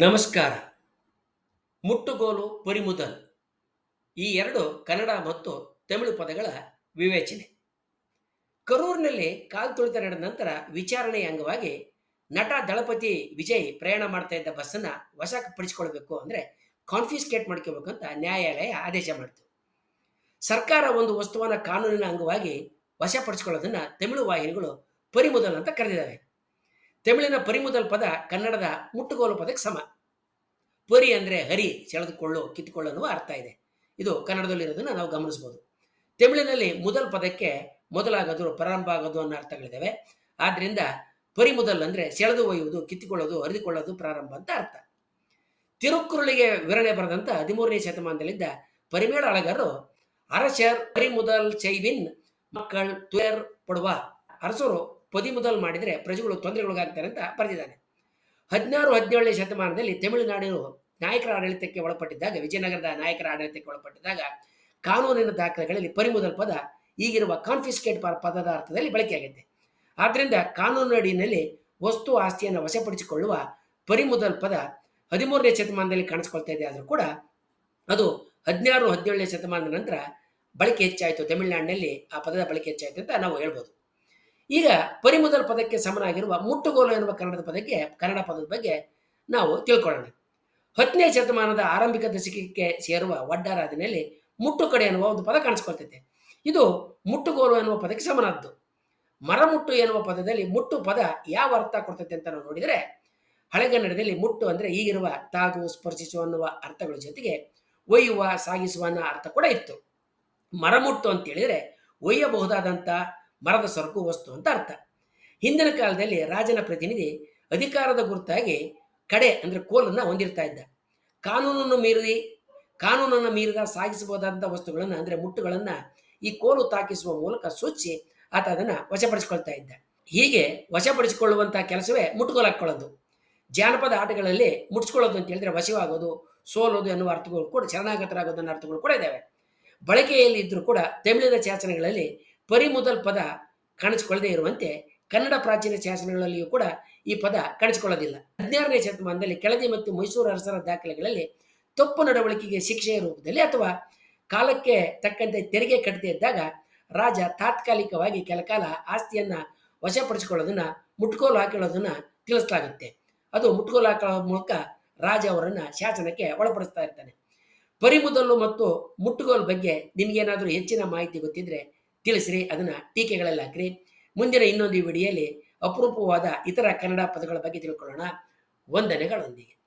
ನಮಸ್ಕಾರ. ಮುಟ್ಟುಗೋಲು ಪರಿಮುದಲ್. ಈ ಎರಡು ಕನ್ನಡ ಮತ್ತು ತಮಿಳು ಪದಗಳ ವಿವೇಚನೆ. ಕರೂರಿನಲ್ಲಿ ಕಾಲು ತುಳಿತ ನಡೆದ ನಂತರ ವಿಚಾರಣೆಯ ಅಂಗವಾಗಿ ನಟ ದಳಪತಿ ವಿಜಯ್ ಪ್ರಯಾಣ ಮಾಡ್ತಾ ಇದ್ದ ವಶಕ್ಕೆ ವಶಪಡಿಸಿಕೊಳ್ಬೇಕು ಅಂದ್ರೆ ಕಾನ್ಫಿಸ್ಕೇಟ್ ಮಾಡ್ಕೋಬೇಕು ಅಂತ ನ್ಯಾಯಾಲಯ ಆದೇಶ ಮಾಡಿತು ಸರ್ಕಾರ ಒಂದು ವಸ್ತುವನ್ನು ಕಾನೂನಿನ ಅಂಗವಾಗಿ ವಶಪಡಿಸಿಕೊಳ್ಳೋದನ್ನ ತಮಿಳು ವಾಹಿನಿಗಳು ಪರಿಮುದಲ್ ಅಂತ ಕರೆದಿದ್ದಾವೆ ತಮಿಳಿನ ಪರಿಮುದಲ್ ಪದ ಕನ್ನಡದ ಮುಟ್ಟುಗೋಲು ಪದಕ್ಕೆ ಸಮ. ಪರಿ ಅಂದರೆ ಹರಿ, ಸೆಳೆದುಕೊಳ್ಳು ಕಿತ್ತುಕೊಳ್ಳುವ ಅರ್ಥ ಇದೆ. ಇದು ಕನ್ನಡದಲ್ಲಿರೋದನ್ನ ನಾವು ಗಮನಿಸಬಹುದು ತಮಿಳಿನಲ್ಲಿ ಮೊದಲ ಪದಕ್ಕೆ ಮೊದಲಾಗೋದು ಪ್ರಾರಂಭ ಆಗೋದು ಅನ್ನೋ ಅರ್ಥಗಳಿದ್ದಾವೆ ಆದ್ರಿಂದ ಪರಿಮುದಲ್ ಅಂದ್ರೆ ಸೆಳೆದು ಒಯ್ಯುವುದು, ಕಿತ್ತುಕೊಳ್ಳೋದು, ಹರಿದುಕೊಳ್ಳೋದು ಪ್ರಾರಂಭ ಅಂತ ಅರ್ಥ. ತಿರುಕ್ಕುರುಳಿಗೆ ವಿವರಣೆ ಬರೆದಂತ ಹದಿಮೂರನೇ ಶತಮಾನದಲ್ಲಿದ್ದ ಪರಿಮೇಳ ಅಳಗರು, ಅರಸರ್ ಪರಿಮುದಲ್ ಚೈವಿನ್ ಮಕ್ಕಳ್ ತುಯರ್ ಪಡುವ. ಅರಸರು ಪದಿಮುದಲ್ ಮಾಡಿದರೆ ಪ್ರಜೆಗಳು ತೊಂದರೆಗೊಳಗಾಗ್ತಾರೆ ಅಂತ ಬರೆದಿದ್ದಾನೆ. ಹದಿನಾರು, ಹದಿನೇಳನೇ ಶತಮಾನದಲ್ಲಿ ತಮಿಳುನಾಡು ನಾಯಕರ ಆಡಳಿತಕ್ಕೆ ಒಳಪಟ್ಟಿದ್ದಾಗ, ವಿಜಯನಗರದ ನಾಯಕರ ಆಡಳಿತಕ್ಕೆ ಒಳಪಟ್ಟಿದ್ದಾಗ, ಕಾನೂನಿನ ದಾಖಲೆಗಳಲ್ಲಿ ಪರಿಮುದಲ್ ಪದ ಈಗಿರುವ ಕಾನ್ಫಿಸ್ಕೇಟ್ ಪದದ ಅರ್ಥದಲ್ಲಿ ಬಳಕೆಯಾಗಿದೆ. ಆದ್ದರಿಂದ ಕಾನೂನು ಅಡಿಯಲ್ಲಿ ವಸ್ತು ಆಸ್ತಿಯನ್ನು ವಶಪಡಿಸಿಕೊಳ್ಳುವ ಪರಿಮುದಲ್ ಪದ ಹದಿಮೂರನೇ ಶತಮಾನದಲ್ಲಿ ಕಾಣಿಸ್ಕೊಳ್ತಾ ಇದೆ. ಆದರೂ ಕೂಡ ಅದು ಹದಿನಾರು, ಹದಿನೇಳನೇ ಶತಮಾನದ ನಂತರ ಬಳಕೆ ಹೆಚ್ಚಾಯಿತು. ತಮಿಳುನಾಡಿನಲ್ಲಿ ಆ ಪದದ ಬಳಕೆ ಹೆಚ್ಚಾಯಿತು ಅಂತ ನಾವು ಹೇಳ್ಬೋದು. ಈಗ ಪರಿಮುದಲ್ ಪದಕ್ಕೆ ಸಮನಾಗಿರುವ ಮುಟ್ಟುಗೋಲು ಎನ್ನುವ ಕನ್ನಡದ ಪದಕ್ಕೆ, ಕನ್ನಡ ಪದದ ಬಗ್ಗೆ ನಾವು ತಿಳ್ಕೊಳ್ಳೋಣ. ಹತ್ತನೇ ಶತಮಾನದ ಆರಂಭಿಕ ದಶಕಕ್ಕೆ ಸೇರುವ ಒಡ್ಡಾರಾದಿನಲ್ಲಿ ಮುಟ್ಟು ಕಡೆ ಎನ್ನುವ ಒಂದು ಪದ ಕಾಣಿಸ್ಕೊಳ್ತೈತೆ. ಇದು ಮುಟ್ಟುಗೋಲು ಎನ್ನುವ ಪದಕ್ಕೆ ಸಮನಾದ್ದು. ಮರಮುಟ್ಟು ಎನ್ನುವ ಪದದಲ್ಲಿ ಮುಟ್ಟು ಪದ ಯಾವ ಅರ್ಥ ಕೊಡ್ತೈತೆ ಅಂತ ನಾವು ನೋಡಿದರೆ ಹಳೆಗನ್ನಡದಲ್ಲಿ ಮುಟ್ಟು ಅಂದ್ರೆ ಈಗಿರುವ ತಾಗು, ಸ್ಪರ್ಶಿಸು ಅನ್ನುವ ಅರ್ಥಗಳ ಜೊತೆಗೆ ಒಯ್ಯುವ, ಸಾಗಿಸುವ ಅನ್ನೋ ಅರ್ಥ ಕೂಡ ಇತ್ತು. ಮರಮುಟ್ಟು ಅಂತ ಹೇಳಿದ್ರೆ ಒಯ್ಯಬಹುದಾದಂಥ ಮರದ ಸರಕು, ವಸ್ತು ಅಂತ ಅರ್ಥ. ಹಿಂದಿನ ಕಾಲದಲ್ಲಿ ರಾಜನ ಪ್ರತಿನಿಧಿ ಅಧಿಕಾರದ ಗುರುತಾಗಿ ಕಡೆ ಅಂದ್ರೆ ಕೋಲನ್ನ ಹೊಂದಿರ್ತಾ ಇದ್ದ. ಕಾನೂನನ್ನು ಮೀರಿ, ಕಾನೂನನ್ನು ಮೀರಿದ ಸಾಗಿಸಬಹುದಾದಂಥ ವಸ್ತುಗಳನ್ನು ಅಂದ್ರೆ ಮುಟ್ಟುಗಳನ್ನು ಈ ಕೋಲು ತಾಕಿಸುವ ಮೂಲಕ ಸೂಚಿ ಆತ ಅದನ್ನ ವಶಪಡಿಸಿಕೊಳ್ತಾ ಇದ್ದ. ಹೀಗೆ ವಶಪಡಿಸಿಕೊಳ್ಳುವಂಥ ಕೆಲಸವೇ ಮುಟ್ಟುಗೋಲು ಹಾಕೊಳ್ಳೋದು ಜಾನಪದ ಆಟಗಳಲ್ಲಿ ಮುಟ್ಸ್ಕೊಳ್ಳೋದು ಅಂತ ಹೇಳಿದ್ರೆ ವಶವಾಗೋದು, ಸೋಲೋದು ಎನ್ನುವ ಅರ್ಥಗಳು ಕೂಡ ಶರಣಾಗತರಾಗೋದು ಅನ್ನೋ ಅರ್ಥಗಳು ಕೂಡ ಇದ್ದಾವೆ ಬಳಕೆಯಲ್ಲಿ ಇದ್ದರೂ ಕೂಡ ತಮಿಳಿನ ಶಾಸನಗಳಲ್ಲಿ ಪರಿಮುದಲ್ ಪದ ಕಾಣಿಸ್ಕೊಳ್ಳದೇ ಇರುವಂತೆ ಕನ್ನಡ ಪ್ರಾಚೀನ ಶಾಸನಗಳಲ್ಲಿಯೂ ಕೂಡ ಈ ಪದ ಕಾಣಿಸಿಕೊಳ್ಳೋದಿಲ್ಲ ಹದಿನಾರನೇ ಶತಮಾನದಲ್ಲಿ ಕೆಳದಿ ಮತ್ತು ಮೈಸೂರು ಅರಸರ ದಾಖಲೆಗಳಲ್ಲಿ ತಪ್ಪು ನಡವಳಿಕೆಗೆ ಶಿಕ್ಷೆಯ ರೂಪದಲ್ಲಿ ಅಥವಾ ಕಾಲಕ್ಕೆ ತಕ್ಕಂತೆ ತೆರಿಗೆ ಕಟ್ಟದೇ ಇದ್ದಾಗ ರಾಜ ತಾತ್ಕಾಲಿಕವಾಗಿ ಕೆಲಕಾಲ ಆಸ್ತಿಯನ್ನ ವಶಪಡಿಸಿಕೊಳ್ಳೋದನ್ನ ಮುಟ್ಕೋಲು ಹಾಕಿಕೊಳ್ಳೋದನ್ನ ತಿಳಿಸಲಾಗುತ್ತೆ. ಅದು ಮುಟ್ಕೋಲು ಹಾಕೊಳ್ಳೋ ಮೂಲಕ ರಾಜ ಅವರನ್ನ ಶಾಸನಕ್ಕೆ ಒಳಪಡಿಸ್ತಾ ಇರ್ತಾನೆ. ಪರಿಮುದಲ್ಲು ಮತ್ತು ಮುಟ್ಟುಗೋಲು ಬಗ್ಗೆ ನಿಮಗೇನಾದರೂ ಹೆಚ್ಚಿನ ಮಾಹಿತಿ ಗೊತ್ತಿದ್ರೆ ತಿಳಿಸ್ರಿ, ಅದನ್ನ ಟೀಕೆಗಳಲ್ಲಿ ಹಾಕ್ರಿ ಮುಂದಿನ ಇನ್ನೊಂದು ವಿಡಿಯೋಲಿ ಅಪರೂಪವಾದ ಇತರ ಕನ್ನಡ ಪದಗಳ ಬಗ್ಗೆ ತಿಳ್ಕೊಳ್ಳೋಣ. ವಂದನೆಗಳೊಂದಿಗೆ.